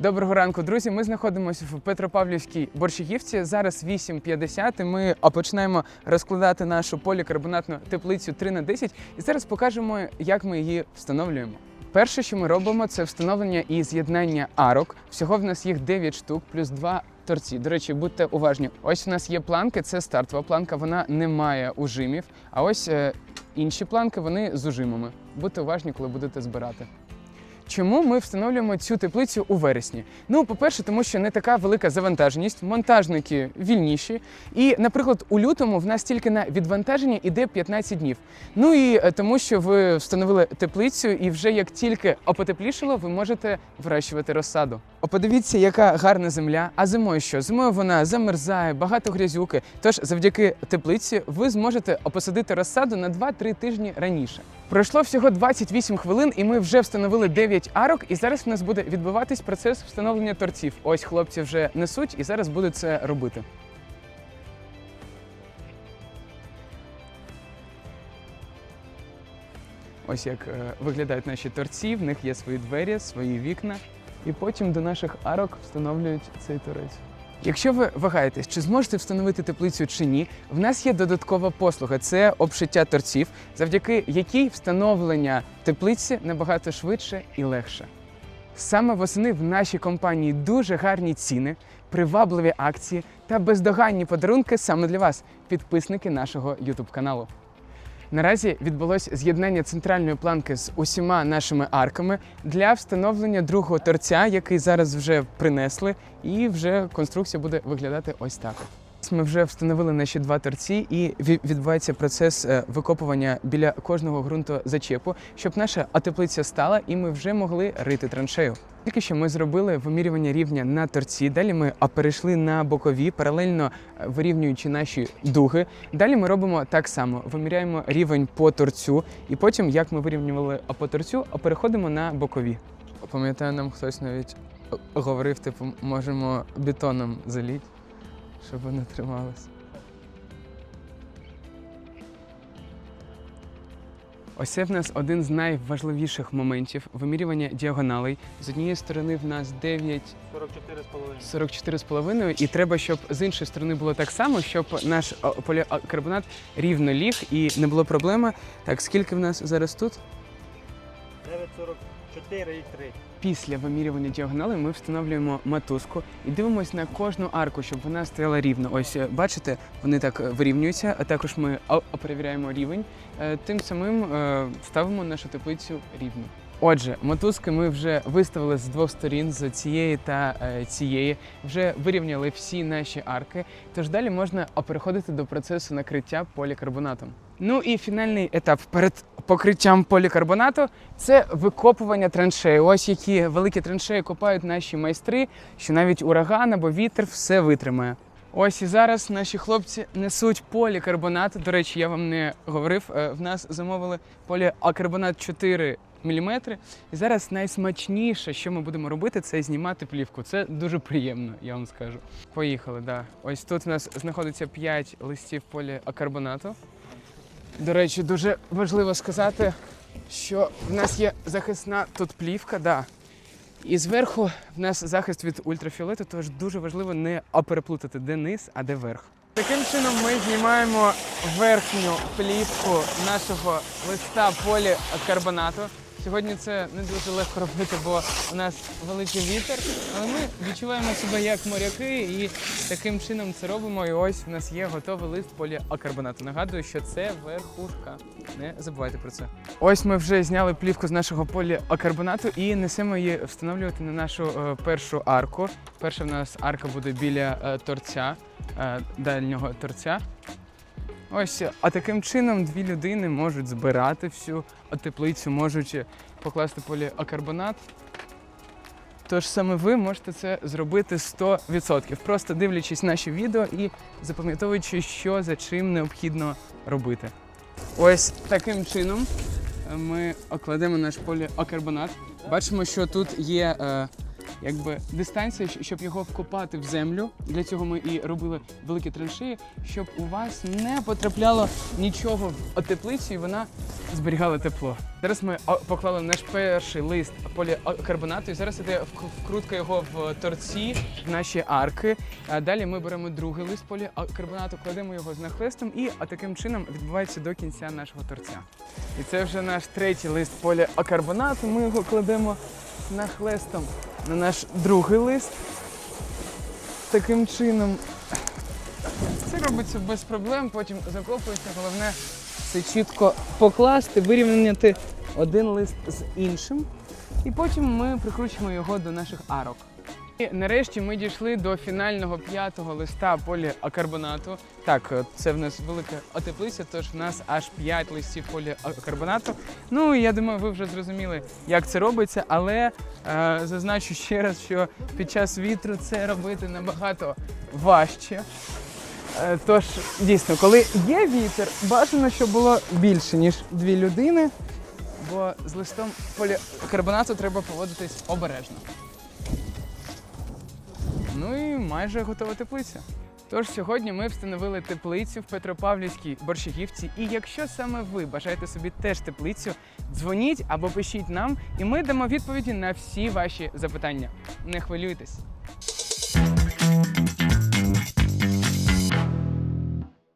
Доброго ранку, друзі. Ми знаходимося в Петропавлівській борщагівці. Зараз 8.50. і Ми починаємо розкладати нашу полікарбонатну теплицю 3 на 10 і зараз покажемо, як ми її встановлюємо. Перше, що ми робимо, це встановлення і з'єднання арок. Всього в нас їх 9 штук, плюс 2 торці. До речі, будьте уважні. Ось у нас є планки, це стартова планка, вона не має ужимів. А ось е, інші планки вони з ужимами. Будьте уважні, коли будете збирати. Чому ми встановлюємо цю теплицю у вересні? Ну, по-перше, тому що не така велика завантаженість, монтажники вільніші. І, наприклад, у лютому в нас тільки на відвантаження іде 15 днів. Ну і е, тому, що ви встановили теплицю, і вже як тільки опотеплішало, ви можете вирощувати розсаду. О, подивіться, яка гарна земля. А зимою що? Зимою вона замерзає, багато грязюки. Тож, завдяки теплиці, ви зможете опосадити розсаду на 2-3 тижні раніше. Пройшло всього 28 хвилин, і ми вже встановили 9 арок. І зараз в нас буде відбуватись процес встановлення торців. Ось хлопці вже несуть і зараз будуть це робити. Ось як е, виглядають наші торці. В них є свої двері, свої вікна. І потім до наших арок встановлюють цей торець. Якщо ви вагаєтесь, чи зможете встановити теплицю чи ні, в нас є додаткова послуга це обшиття торців, завдяки якій встановлення теплиці набагато швидше і легше. Саме восени в нашій компанії дуже гарні ціни, привабливі акції та бездоганні подарунки саме для вас, підписники нашого YouTube каналу. Наразі відбулось з'єднання центральної планки з усіма нашими арками для встановлення другого торця, який зараз вже принесли, і вже конструкція буде виглядати ось так. Ми вже встановили наші два торці, і відбувається процес е, викопування біля кожного ґрунтозачепу, щоб наша теплиця стала, і ми вже могли рити траншею. Тільки що ми зробили вимірювання рівня на торці. Далі ми перейшли на бокові, паралельно е, вирівнюючи наші дуги. Далі ми робимо так само: виміряємо рівень по торцю, і потім, як ми вирівнювали по торцю, переходимо на бокові. Пам'ятаю, нам хтось навіть е, говорив, типу, можемо бетоном заліти, щоб воно трималося. Ось в нас один з найважливіших моментів вимірювання діагоналей. З однієї сторони в нас 9... 44,5. 44,5. І треба, щоб з іншої сторони було так само, щоб наш е, полікарбонат рівно ліг і не було проблеми. Так, скільки в нас зараз тут? 9,45. 4,3. Після вимірювання діагонали ми встановлюємо матузку і дивимося на кожну арку, щоб вона стояла рівно. Ось е, бачите, вони так вирівнюються, а також ми перевіряємо рівень. Е, тим самим е, ставимо нашу теплицю рівно. Отже, мотузки ми вже виставили з двох сторін з цієї та цієї, вже вирівняли всі наші арки. Тож далі можна переходити до процесу накриття полікарбонатом. Ну і фінальний етап перед покриттям полікарбонату це викопування траншеї. Ось які великі траншеї копають наші майстри, що навіть ураган або вітер все витримає. Ось і зараз наші хлопці несуть полікарбонат. До речі, я вам не говорив. е, В нас замовили поліакарбонат 4 мм. І зараз найсмачніше, що ми будемо робити, це знімати плівку. Це дуже приємно, я вам скажу. Поїхали, да. Ось тут у нас знаходиться 5 листів поліакарбонату. До речі, дуже важливо сказати, що в нас є захисна тут плівка, да. І зверху в нас захист від ультрафіолету, тож дуже важливо не переплутати, де низ, а де верх. Таким чином ми знімаємо верхню плівку нашого листа полікарбонату. Сьогодні це не дуже легко робити, бо у нас великий вітер, але ми відчуваємо себе як моряки і таким чином це робимо. І ось в нас є готовий лист поліакарбонату. Нагадую, що це верхушка. Не забувайте про це. Ось ми вже зняли плівку з нашого поліакарбонату і несемо її встановлювати на нашу е, першу арку. Перша в нас арка буде біля е, торця, е, дальнього торця. Ось, а таким чином дві людини можуть збирати всю теплицю, можуть покласти поліакарбонат. Тож саме ви можете це зробити 100%, просто дивлячись наші відео і запам'ятовуючи, що за чим необхідно робити. Ось таким чином е, ми окладемо наш поліакарбонат. Бачимо, що тут є е, якби дистанція, щоб його вкопати в землю. Для цього ми і робили великі траншеї, щоб у вас не потрапляло нічого в теплицю, і вона зберігала тепло. Зараз ми поклали наш перший лист полікарбонату, і зараз іде вкрутка його в торці в наші арки. Далі ми беремо другий лист полікарбонату, кладемо його з нахлестом, і таким чином відбувається до кінця нашого торця. І це вже наш третій лист полікарбонату. Ми його кладемо нахлестом на наш другий лист. Таким чином це робиться без проблем, потім закопується. Головне це чітко покласти, вирівняти один лист з іншим. І потім ми прикручуємо його до наших арок. Нарешті ми дійшли до фінального п'ятого листа поліакарбонату. Так, е, це в нас велика отеплиця, тож в нас аж 5 листів поліакарбонату. Ну я думаю, ви вже зрозуміли, як це робиться, але е, зазначу ще раз, що під час вітру це робити набагато важче. Е, Тож, дійсно, коли є вітер, бажано, щоб було більше, ніж дві людини, бо з листом полікарбонату треба поводитись обережно. Ну і майже готова теплиця. Тож сьогодні ми встановили теплицю в Петропавлівській Борщагівці. І якщо саме ви бажаєте собі теж теплицю, дзвоніть або пишіть нам, і ми дамо відповіді на всі ваші запитання. Не хвилюйтесь.